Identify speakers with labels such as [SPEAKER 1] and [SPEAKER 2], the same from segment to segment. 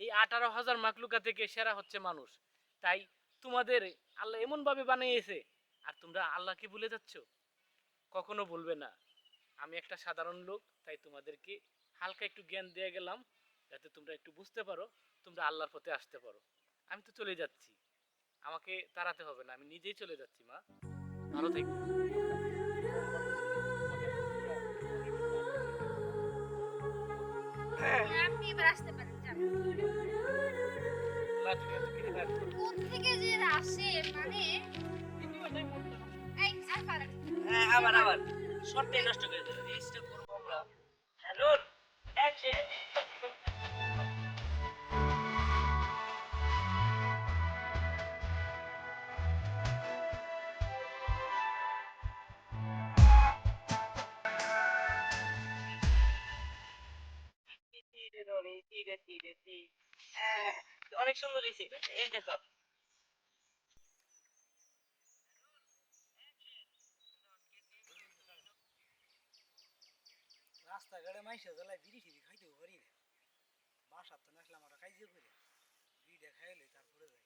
[SPEAKER 1] এই আঠারো হাজার মাকলুকা থেকে সেরা হচ্ছে মানুষ। তাই তোমাদের আল্লাহ এমন ভাবে বানিয়েছে আর তোমরা আল্লাহকে ভুলে যাচ্ছ? কখনো বলবে না। আমি একটা সাধারণ লোক তাই তোমাদেরকে হালকা একটু জ্ঞান দিয়ে গেলাম যাতে তোমরা একটু বুঝতে পারো তোমরা আল্লাহর পথে আসতে পারো। আমি তো চলে যাচ্ছি। আমাকে তাড়াতে হবে না আমি নিজেই চলে যাচ্ছি মা। ভালো থেকো।
[SPEAKER 2] আপনি এবার আসতে পারেন কোথ থেকে যে আসে মানে?
[SPEAKER 3] হ্যাঁ আবার আবার। শর্টটাই নষ্ট করে দিল অনেক সুন্দর হয়েছে। এই দেখো।
[SPEAKER 4] রাস্তাঘাটে মাইসে জ্বালায় বিড়ি টিড়ি খাইতেও পারি না। বাসার তো নাসলাম খাইলে তারপরে যাই।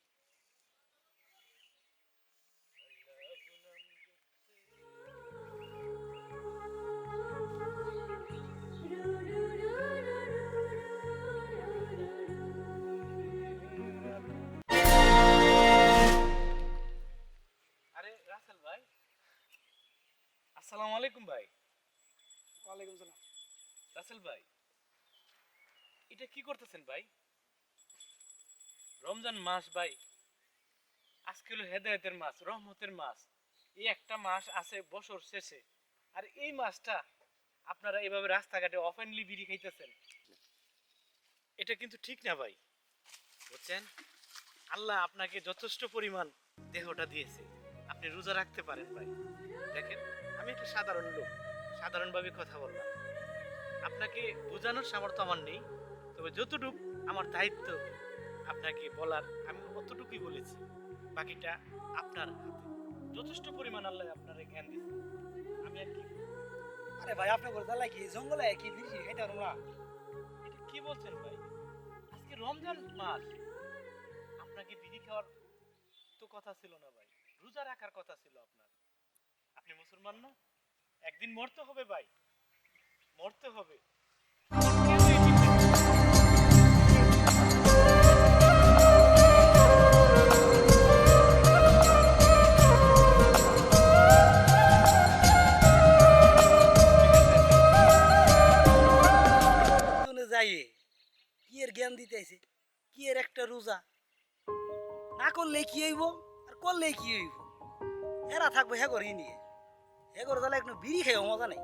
[SPEAKER 1] রাসেল ভাই, এটা কি করতেছেন ভাই? রমজান মাস ভাই, আজকে হলো হেদায়তের মাস, রহমতের মাস। এই একটা মাস আছে বছর শেষে। আর এই মাসটা আপনারা এভাবে রাস্তাঘাটে অফেনলি বিড়ি খাইতেছেন। এটা কিন্তু ঠিক না ভাই। বুঝছেন? আল্লাহ আপনাকে যথেষ্ট পরিমাণ দেহটা দিয়েছে। আপনি রোজা রাখতে পারেন ভাই। দেখেন, আমি একটা সাধারণ লোক। সাধারণভাবে কথা বললাম। আপনাকে বোঝানোর সামর্থ্য আমার নেই তবে যতটুক আমার দায়িত্ব আপনাকে বলার আমি অতটুকুই বলেছি। বাকিটা আপনার হাতে। যথেষ্ট পরিমাণ আল্লাহ আপনারে জ্ঞান দিয়েছে আমি আর কি
[SPEAKER 4] আরে ভাই আপনার করে জ্বালাই কি জঙ্গলে কি টিড়ি খাইতে পারব না।
[SPEAKER 1] এটা কি বলছেন ভাই? আজকে রমজান মাস। আপনাকে বিড়ি খাওয়ার তো কথা ছিল না ভাই। রোজা রাখার কথা ছিল আপনার। আপনি মুসলমান না? একদিন মরতে হবে ভাই। মরতে হবে। কেন এই চিন্তা করছেন?
[SPEAKER 4] শুনে যাই কি জ্ঞান দিতে আইছে কি এর একটা রোজা। না করলে কি হইব, আর করলে কি হইব? এরা থাকব হে করি নিয়ে হে করে তাহলে একটু বিড়ি খেয়েও মজা নেই।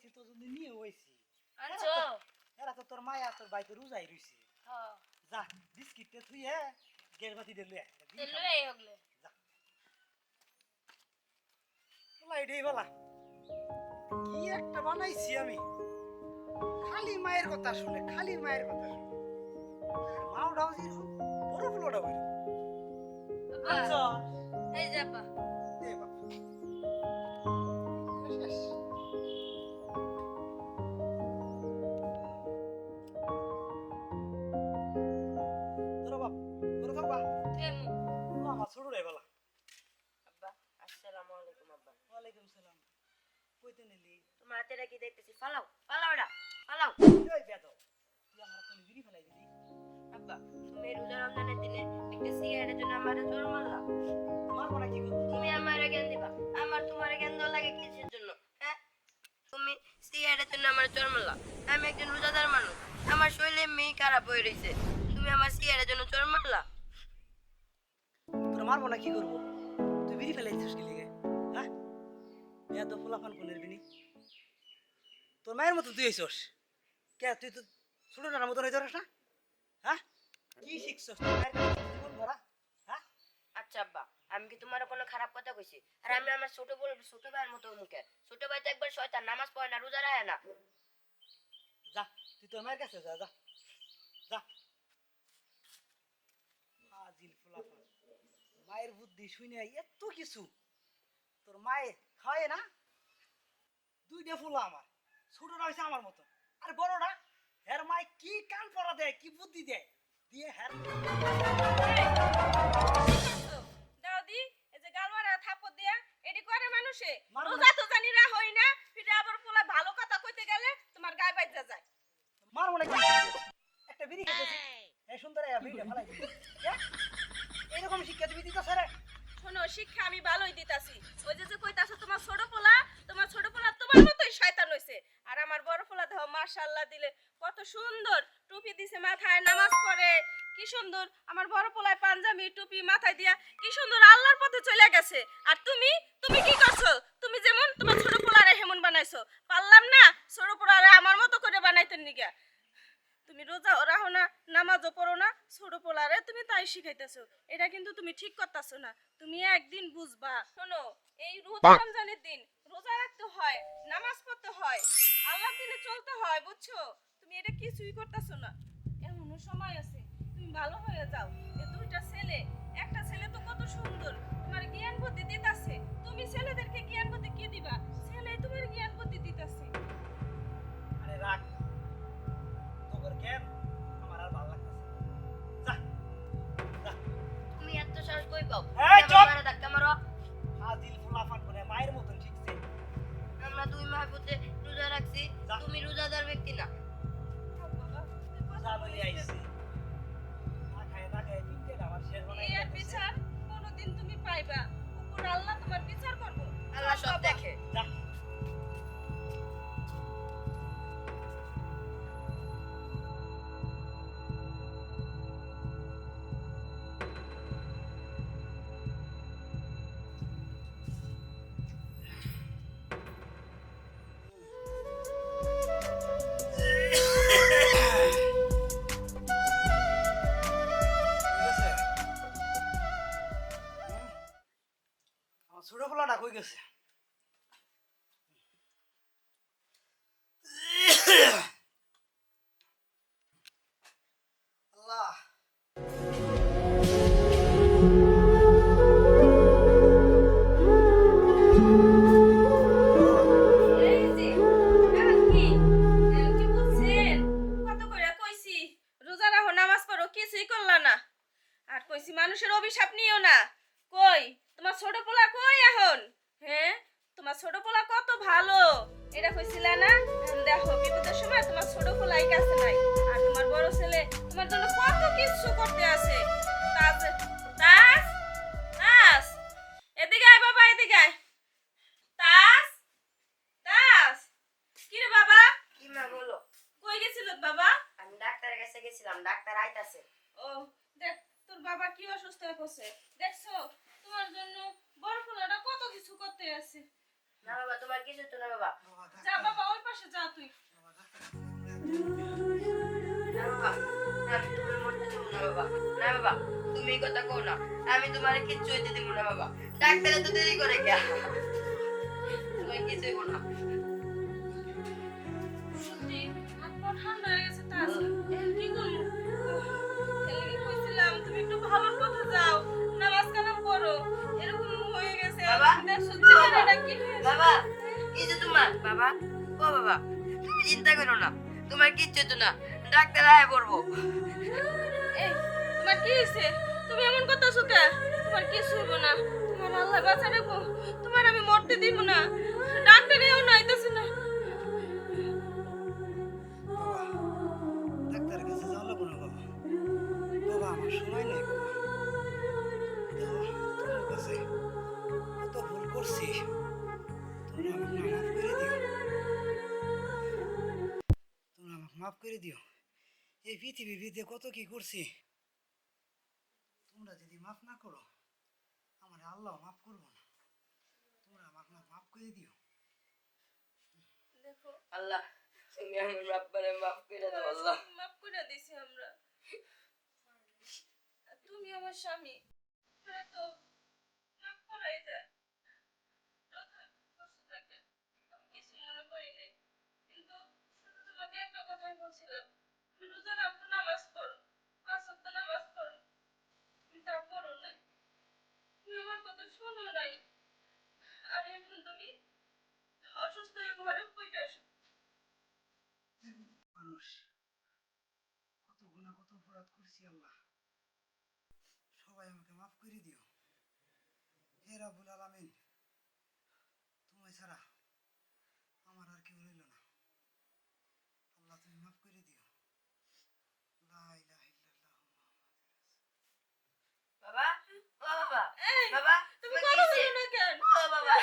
[SPEAKER 2] আইছি তো
[SPEAKER 4] যদি নিয়ে হইছি। এরা তো তোর মায়া তোর বাইকে রোজাই রইছে।
[SPEAKER 2] হ্যাঁ।
[SPEAKER 4] যা বিস্কিটটা থুই হ্যাঁ গ্যাস বাতি দিলে
[SPEAKER 2] তেল লই হগলে
[SPEAKER 4] বলা। কি একটা বানাইছি আমি। খালি মায়ের কথা শুনে খালি মায়ের কথা শুনে। মাওটাও যেরকম বড় এরকম
[SPEAKER 2] আব্বা
[SPEAKER 4] আচ্ছা।
[SPEAKER 2] এই যে
[SPEAKER 4] কইতে নিলি
[SPEAKER 3] তোমার হাতে কি দেখতেছি ফালাও ফালাও ওটা ফালাও
[SPEAKER 4] ওই বেদো তুই আমার তুমি বিড়ি ফেলাই দিলি
[SPEAKER 3] আব্বা তুমি রোজা রমজানের দিনে একটা সিগারেটের জন্য আমার জোর মারলা
[SPEAKER 4] মারবো না কি
[SPEAKER 3] তুমি আমার জ্ঞান দিবা আমার তোমার জ্ঞান দেওয়া লাগে কিসের জন্য হ্যাঁ তুমি সিগারেটের জন্য আমার জোর মারলা আমি একজন রোজাদার মানুষ আমার শরীরে মেয়ে খারাপ হয়ে রয়েছে তুমি আমার সিগারেটের জন্য জোর মারলা
[SPEAKER 4] তোর মারবো না কি করব বিয়া কোনের বিনি তোর মায়ের মতো তুই হইছস? কে তুই তো ছোটটার মতো হইতে পারিস না? হ্যাঁ? কি শিখছস? তোর মায়ের জীবন ভরা? হ্যাঁ?
[SPEAKER 3] আচ্ছা আব্বা আমি কি তোমার কোনো খারাপ কথা কইছি? আর আমি আমার ছোট বল ছোট ভাইয়ের মতো মুখে। ছোট ভাই তো একবার শয়তান নামাজ পড়ে না রোজা রাখে না।
[SPEAKER 4] যা তুই তোর মায়ের কাছে যা যা। যা। হাজিল ফুলাফা মায়ের বুদ্ধি শুনে এত কিছু। তোর মায়ে খাওয়ায় না? দুইটা ফুলা আমার। ছোটটা হয়েছে আমার মতো। আর বড়টা হের মায় কি কান পড়া দেয় কি বুদ্ধি দেয় দিয়ে হের
[SPEAKER 5] দাদি এই যে গালমারা থাপ্পড় দিয়া এডি করে মানুষে। রোজা তো জানি না হই না ফিরে আবার পোলা ভালো কথা কইতে গেলে তোমার গায়ে বাইজা যায়।
[SPEAKER 4] মারবো নাকি একটা বিড়ি খেতেছি। এই। সুন্দর এই বিড়িটা ফেলাই দিবি। এইরকম শিক্ষা তুমি দিতে স্যার।
[SPEAKER 5] শোনো শিক্ষা আমি ভালোই দিতাছি। ওই যে যে কইতাছো তোমার ছোট পোলা তোমার ছোট পোলা তোমার মতোই শয়তান হইছে আর আমার বড় পোলা দেখো মাশাআল্লাহ দিলে। কত সুন্দর টুপি দিছে মাথায় নামাজ পড়ে। কি সুন্দর আমার বড় পোলায় পাঞ্জাবি টুপি মাথায় দিয়া কি সুন্দর আল্লাহর পথে চলে গেছে। আর তুমি তুমি কি করছ? তুমি যেমন তোমার ছোট পোলারে হেমন বানাইছো পারলাম না ছোট পোলারে আমার মতো করে বানাইতে নিগা। তুমি রোজা রাখো না নামাজও পড়ো না ছোট পোলারে তুমি তাই শিখাইতেছো। এটা কিন্তু তুমি ঠিক করতেছো না। তুমি একদিন বুঝবা। শোনো এই রোজা রমজানের দিন রোজা হয় নামাজ পড়তে হয় আল্লাহর দিনে চলতে হয় বুঝছ? তুমি এটা কিছুই করতেছো না। এমনও সময় আছে তুমি ভালো হয়ে যাও এ দুইটা ছেলে একটা ছেলে তো কত সুন্দর তোমার জ্ঞান বুদ্ধি দিতাছে। তুমি ছেলেদেরকে জ্ঞান বুদ্ধি কি দিবা? ছেলে তোমার জ্ঞান বুদ্ধি দিতাছে।
[SPEAKER 4] আরে রাখ তোর জ্ঞান আমার আর ভালো লাগতেছে যা যা।
[SPEAKER 3] তুমি এত সাহস কই পাও? রাখছি
[SPEAKER 4] যা।
[SPEAKER 3] তুমি
[SPEAKER 4] আমার ছোট পোলাটা কই গেছে। আল্লাহ।
[SPEAKER 5] করলা না। আর কইছি মানুষের অভিশাপ নিও না। কই? তোমার ছোট পোলা কই এখন? হ্যাঁ? তোমার ছোট পোলা কত ভালো। এটা কইছিলা না? দেখো বিপদের সময় তোমার ছোট পোলাই কাছে নাই। আর তোমার বড় ছেলে তোমার জন্য কত কিছু করতে আছে। তাজ তাজ তাজ। এদিকে আয় বাবা এদিকে আয়। তাজ তাস কি রে বাবা?
[SPEAKER 3] কি মা বলো?
[SPEAKER 5] কই গেছিল বাবা?
[SPEAKER 3] আমি ডাক্তারের কাছে গেছিলাম ডাক্তার আইতাছে।
[SPEAKER 5] ও দেখ তোর বাবা কি অসুস্থ হয়ে পড়ছে? দেখছ? তোমার জন্য বড় কত কিছু করতে আছে?
[SPEAKER 3] না বাবা তোমার কিছু তো না বাবা।
[SPEAKER 5] যা বাবা ওই পাশে যা তুই।
[SPEAKER 3] না বাবা আমি তোমার মরতে দেবো না বাবা। না বাবা তুমি এই কথা কও না। আমি তোমার কিচ্ছু হইতে দেবো না বাবা। ডাক্তারে তো দেরি করে গিয়া তুমি কিছু না। বাবা?
[SPEAKER 5] কি
[SPEAKER 3] এই যে তোমার বাবা ও বাবা তুমি চিন্তা করো না তোমার কিচ্ছু তো না ডাক্তার আয় পড়ব।
[SPEAKER 5] এই তোমার কি হয়েছে? তুমি এমন করতেছো কে? তোমার কিছু হইব না তোমার আল্লাহ বাঁচা রাখব তোমার আমি মরতে দিব না ডাক্তারেও নাইতেছে না।
[SPEAKER 4] ডাক্তারের কাছে যাওয়া লাগবো না বাবা। বাবা আমার সময় নেই। দিও এই পৃথিবীর বিরুদ্ধে কত কি করছি? তোমরা যদি মাফ না করো আমার আল্লাহ মাফ করব না। তোমরা আমাকে মাফ করে দিও।
[SPEAKER 5] দেখো
[SPEAKER 3] আল্লাহ তুমি আমার বাপ্পারে মাফ করে দাও আল্লাহ।
[SPEAKER 5] মাফ করে দিছি আমরা। তুমি আমার স্বামী। তো
[SPEAKER 4] রাবুল আলামিন তোমায় ছাড়া আমার আর কেউ রইল না আল্লাহ তুমি মাফ করে দিও
[SPEAKER 5] বাবা বাবা বাবা
[SPEAKER 3] তুমি কথা বলো না কেন
[SPEAKER 5] বাবা বাবা